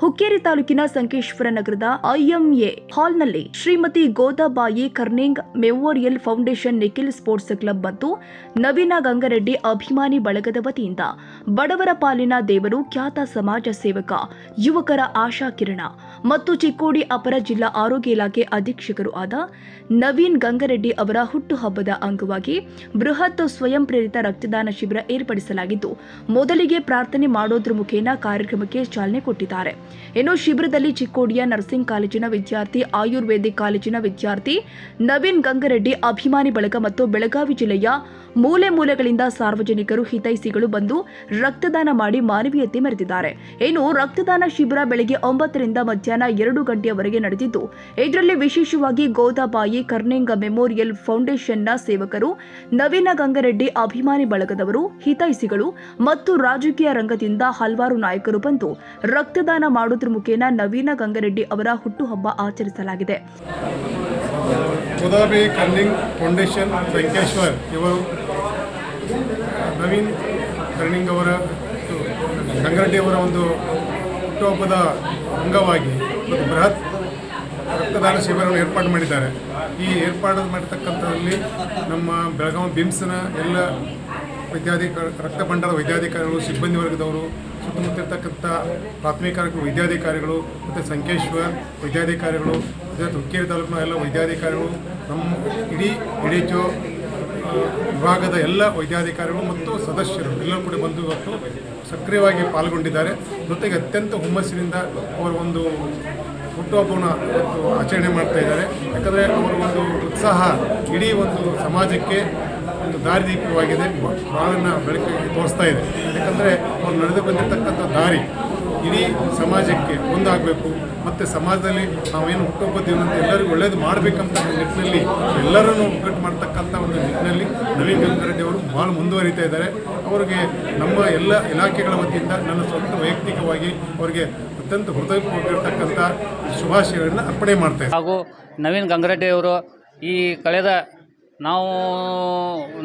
ಹುಕ್ಕೇರಿ ತಾಲೂಕಿನ ಸಂಕೇಶ್ವರ ನಗರದ ಐಎಂಎ ಹಾಲ್ನಲ್ಲಿ Shrimati Godabai Karning memorial foundation Nikhil sports club ಮತ್ತು ನವೀನ ಗಂಗರೆಡ್ಡಿ ಅಭಿಮಾನಿ ಬಳಗದ ವತಿಯಿಂದ ಬಡವರ ಪಾಲಿನ ದೇವರು ಖ್ಯಾತ ಸಮಾಜ ಸೇವಕ, ಯುವಕರ ಆಶಾ ಕಿರಣ ಮತ್ತು ಚಿಕ್ಕೋಡಿ ಅಪರ ಜಿಲ್ಲಾ ಆರೋಗ್ಯ ಇಲಾಖೆ ಅಧೀಕ್ಷಕರು ಆದ ನವೀನ್ ಗಂಗರೆಡ್ಡಿ ಅವರ ಹುಟ್ಟುಹಬ್ಬದ ಅಂಗವಾಗಿ ಬೃಹತ್ ಸ್ವಯಂ ಪ್ರೇರಿತ ರಕ್ತದಾನ ಶಿಬಿರ ಏರ್ಪಡಿಸಲಾಗಿದ್ದು, ಮೊದಲಿಗೆ ಪ್ರಾರ್ಥನೆ ಮಾಡೋದ್ರ ಮುಖೇನ ಕಾರ್ಯಕ್ರಮಕ್ಕೆ ಚಾಲನೆ ಕೊಟ್ಟಿದ್ದಾರೆ. ಇನ್ನು ಶಿಬಿರದಲ್ಲಿ ಚಿಕ್ಕೋಡಿಯ ನರ್ಸಿಂಗ್ ಕಾಲೇಜಿನ ವಿದ್ಯಾರ್ಥಿ, ಆಯುರ್ವೇದಿಕ್ ಕಾಲೇಜಿನ ವಿದ್ಯಾರ್ಥಿ, ನವೀನ್ ಗಂಗರೆಡ್ಡಿ ಅಭಿಮಾನಿ ಬಳಗ ಮತ್ತು ಬೆಳಗಾವಿ ಜಿಲ್ಲೆಯ ಮೂಲೆ ಮೂಲೆಗಳಿಂದ ಸಾರ್ವಜನಿಕರು ಹಿತೈಸಿಗಳು ಬಂದು ರಕ್ತದಾನ ಮಾಡಿ ಮಾನವೀಯತೆ ಮೆರೆದಿದ್ದಾರೆ. ಇನ್ನು ರಕ್ತದಾನ ಶಿಬಿರ ಬೆಳಗ್ಗೆ ಒಂಬತ್ತರಿಂದ ಮಧ್ಯಾಹ್ನ ಎರಡು ಗಂಟೆಯವರೆಗೆ ನಡೆದಿದ್ದು, ಇದರಲ್ಲಿ ವಿಶೇಷವಾಗಿ ಗೋದಾಬಾಯಿ ಕರ್ನಿಂಗ ಮೆಮೋರಿಯಲ್ ಫೌಂಡೇಶನ್ನ ಸೇವಕರು, ನವೀನ ಗಂಗರೆಡ್ಡಿ ಅಭಿಮಾನಿ ಬಳಗದವರು ಹಿತೈಸಿಗಳು ಮತ್ತು ರಾಜಕೀಯ ರಂಗದಿಂದ ಹಲವಾರು ನಾಯಕರು ಬಂದು ರಕ್ತದಾನ ಮಾಡುವುದರ ಮುಖೇನ ನವೀನ ಗಂಗರೆಡ್ಡಿ ಅವರ ಹುಟ್ಟುಹಬ್ಬ ಆಚರಿಸಲಾಗಿದೆ. ಕನ್ನಿಂಗ್ ಫೌಂಡೇಶನ್ ವೆಂಕಟೇಶ್ವರ್ ಇವರು ನವೀನ್ ಕರ್ಣಿಂಗ್ ಅವರ ಗಂಗರೆಡ್ಡಿ ಅವರ ಒಂದು ಹುಟ್ಟುಹಬ್ಬದ ಅಂಗವಾಗಿ ಒಂದು ಬೃಹತ್ ರಕ್ತದಾನ ಶಿಬಿರವನ್ನು ಏರ್ಪಾಡು ಮಾಡಿದ್ದಾರೆ. ಈ ಏರ್ಪಾಡು ಮಾಡಿರ್ತಕ್ಕಂಥದ್ರಲ್ಲಿ ನಮ್ಮ ಬೆಳಗಾವಿ ಬಿಮ್ಸ್ನ ಎಲ್ಲ ವೈದ್ಯಾಧಿಕಾರಿ ರಕ್ತ ಭಂಡಾರ ವೈದ್ಯಾಧಿಕಾರಿಗಳು, ಸಿಬ್ಬಂದಿ ವರ್ಗದವರು ಸುತ್ತಮುತ್ತ ಇರ್ತಕ್ಕಂಥ ಪ್ರಾಥಮಿಕ ಆರೋಗ್ಯ ವೈದ್ಯಾಧಿಕಾರಿಗಳು, ಮತ್ತು ಸಂಕೇಶ್ವರ್ ವೈದ್ಯಾಧಿಕಾರಿಗಳು, ಮತ್ತು ಹುಕ್ಕೇರಿ ತಾಲೂಕಿನ ಎಲ್ಲ ವೈದ್ಯಾಧಿಕಾರಿಗಳು, ನಮ್ಮ ಇಡೀ ಇಡೀಚು ವಿಭಾಗದ ಎಲ್ಲ ವೈದ್ಯಾಧಿಕಾರಿಗಳು ಮತ್ತು ಸದಸ್ಯರು ಎಲ್ಲರೂ ಕೂಡ ಬಂದು ಇವತ್ತು ಸಕ್ರಿಯವಾಗಿ ಪಾಲ್ಗೊಂಡಿದ್ದಾರೆ. ಜೊತೆಗೆ ಅತ್ಯಂತ ಹುಮ್ಮಸ್ಸಿನಿಂದ ಅವರ ಒಂದು ಹುಟ್ಟುಹಬ್ಬವನ್ನು ಇವತ್ತು ಆಚರಣೆ ಮಾಡ್ತಾ ಇದ್ದಾರೆ. ಯಾಕಂದರೆ ಅವರ ಒಂದು ಉತ್ಸಾಹ ಇಡೀ ಒಂದು ಸಮಾಜಕ್ಕೆ ಒಂದು ದಾರಿದೀಪವಾಗಿದೆ. ಬಾಳನ್ನು ಬೆಳಕಿಗೆ ತೋರಿಸ್ತಾ ಇದೆ. ಯಾಕಂದರೆ ಅವ್ರು ನಡೆದು ಬಂದಿರತಕ್ಕಂಥ ದಾರಿ ಇಡೀ ಸಮಾಜಕ್ಕೆ ಒಂದಾಗಬೇಕು. ಮತ್ತು ಸಮಾಜದಲ್ಲಿ ನಾವೇನು ಹುಟ್ಟುಹಬ್ಬ ದಿನ ಅಂತ ಎಲ್ಲರಿಗೂ ಒಳ್ಳೇದು ಮಾಡಬೇಕಂತ ನಿಟ್ಟಿನಲ್ಲಿ ಎಲ್ಲರನ್ನೂ ಒಗ್ಗಟ್ಟು ಮಾಡ್ತಕ್ಕಂಥ ಒಂದು ನಿಟ್ಟಿನಲ್ಲಿ ನವೀನ್ ಗಂಗರೆಡ್ಡಿ ಅವರು ಭಾಳ ಮುಂದುವರಿತಾ ಇದ್ದಾರೆ. ಅವರಿಗೆ ನಮ್ಮ ಎಲ್ಲ ಇಲಾಖೆಗಳ ವತಿಯಿಂದ ನನ್ನ ಸ್ವಂತ ವೈಯಕ್ತಿಕವಾಗಿ ಅವರಿಗೆ ಅತ್ಯಂತ ಹೃದಯಪೂರ್ವಕರ್ತಕ್ಕಂಥ ಶುಭಾಶಯಗಳನ್ನು ಅರ್ಪಣೆ ಮಾಡ್ತಾ ಹಾಗೂ ನವೀನ್ ಗಂಗರೆಡ್ಡಿ ಅವರು ಈ ಕಳೆದ ನಾವು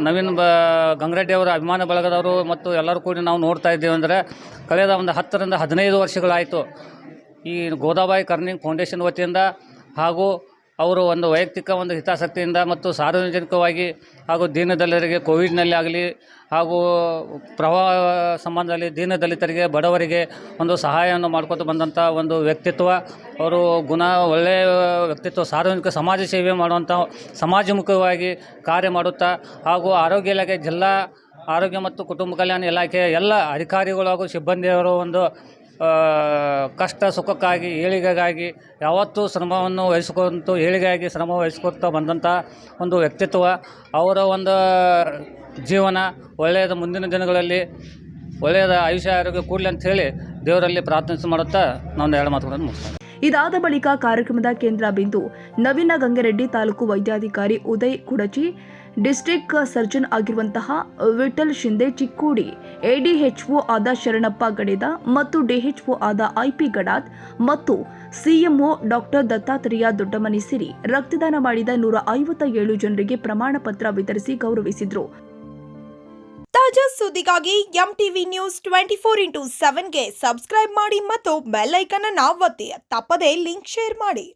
ನವೀನ್ ಬ ಗಂಗರೆಡ್ಡಿ ಅವರು, ಅಭಿಮಾನ ಬಳಗದವರು ಮತ್ತು ಎಲ್ಲರೂ ಕೂಡಿ ನಾವು ನೋಡ್ತಾ ಇದ್ದೀವಿ ಅಂದರೆ ಕಳೆದ ಒಂದು ಹತ್ತರಿಂದ ಹದಿನೈದು ವರ್ಷಗಳಾಯಿತು ಈ ಗೋದಾಬಾಯಿ ಕರ್ನಿಂಗ್ ಫೌಂಡೇಶನ್ ವತಿಯಿಂದ ಹಾಗೂ ಅವರು ಒಂದು ವೈಯಕ್ತಿಕ ಒಂದು ಹಿತಾಸಕ್ತಿಯಿಂದ ಮತ್ತು ಸಾರ್ವಜನಿಕವಾಗಿ ಹಾಗೂ ದೀನದಲಿತರಿಗೆ, ಕೋವಿಡ್ನಲ್ಲಿ ಆಗಲಿ ಹಾಗೂ ಪ್ರವಾಹ ಸಂಬಂಧದಲ್ಲಿ ದೀನದಲಿತರಿಗೆ, ಬಡವರಿಗೆ ಒಂದು ಸಹಾಯವನ್ನು ಮಾಡ್ಕೊತ ಬಂದಂಥ ಒಂದು ವ್ಯಕ್ತಿತ್ವ, ಅವರು ಗುಣ ಒಳ್ಳೆಯ ವ್ಯಕ್ತಿತ್ವ, ಸಾರ್ವಜನಿಕ ಸಮಾಜ ಸೇವೆ ಮಾಡುವಂಥ ಸಮಾಜಮುಖವಾಗಿ ಕಾರ್ಯ ಮಾಡುತ್ತಾ ಹಾಗೂ ಆರೋಗ್ಯ ಇಲಾಖೆ, ಜಿಲ್ಲಾ ಆರೋಗ್ಯ ಮತ್ತು ಕುಟುಂಬ ಕಲ್ಯಾಣ ಇಲಾಖೆಯ ಎಲ್ಲ ಅಧಿಕಾರಿಗಳು ಹಾಗೂ ಸಿಬ್ಬಂದಿಯವರು ಒಂದು ಕಷ್ಟ ಸುಖಕ್ಕಾಗಿ, ಏಳಿಗೆಗಾಗಿ, ಯಾವತ್ತೂ ಶ್ರಮವನ್ನು ವಹಿಸ್ಕೊಂತು, ಏಳಿಗೆಯಾಗಿ ಶ್ರಮ ವಹಿಸ್ಕೊತಾ ಬಂದಂಥ ಒಂದು ವ್ಯಕ್ತಿತ್ವ, ಅವರ ಒಂದು ಜೀವನ ಒಳ್ಳೆಯದ ಮುಂದಿನ ದಿನಗಳಲ್ಲಿ, ಒಳ್ಳೆಯದ ಆಯುಷ್ಯ, ಆರೋಗ್ಯ ಕೂಡಲಿ ಅಂತ ಹೇಳಿ ದೇವರಲ್ಲಿ ಪ್ರಾರ್ಥನೆ ಮಾಡುತ್ತಾ ನಾನು ಎರಡು ಮಾತುಗಳನ್ನು ಮುಗಿಸ್ತೇನೆ ಇದಾದ ಬಳಿಕ ಕಾರ್ಯಕ್ರಮದ ಕೇಂದ್ರ ಬಿಂದು ನವೀನ ಗಂಗರೆಡ್ಡಿ ತಾಲೂಕು ವೈದ್ಯಾಧಿಕಾರಿ ಉದಯ್ ಕುಡಚಿ ಡಿಸ್ಟ್ರಿಕ್ಟ್ ಸರ್ಜನ್ ಆಗಿರುವಂತಹ ವಿಠಲ್ ಶಿಂದೆ ಚಿಕ್ಕೋಡಿ ಎಡಿಎಚ್ಒ ಆದ ಶರಣಪ್ಪ ಗಡೇದ ಮತ್ತು ಡಿಎಚ್ಒ ಆದ ಐಪಿ ಗಡಾದ್ ಮತ್ತು ಸಿಎಂಒ ಡಾಕ್ಟರ್ ದತ್ತಾತ್ರೇಯ ದೊಡ್ಡಮನಿ ಸಿರಿ ರಕ್ತದಾನ ಮಾಡಿದ ನೂರ ಐವತ್ತ ಏಳು ಜನರಿಗೆ ಪ್ರಮಾಣ ಪತ್ರ ವಿತರಿಸಿ ಗೌರವಿಸಿದರು. ತಾಜಾ ಸುದ್ದಿಗಾಗಿ M TV news twenty four into ಸೆವೆನ್ಗೆ subscribe ಮಾಡಿ ಮತ್ತು ಬೆಲ್ ಅನ್ನು ಒತ್ತಿ, ತಪ್ಪದೇ ಲಿಂಕ್ ಶೇರ್ ಮಾಡಿ.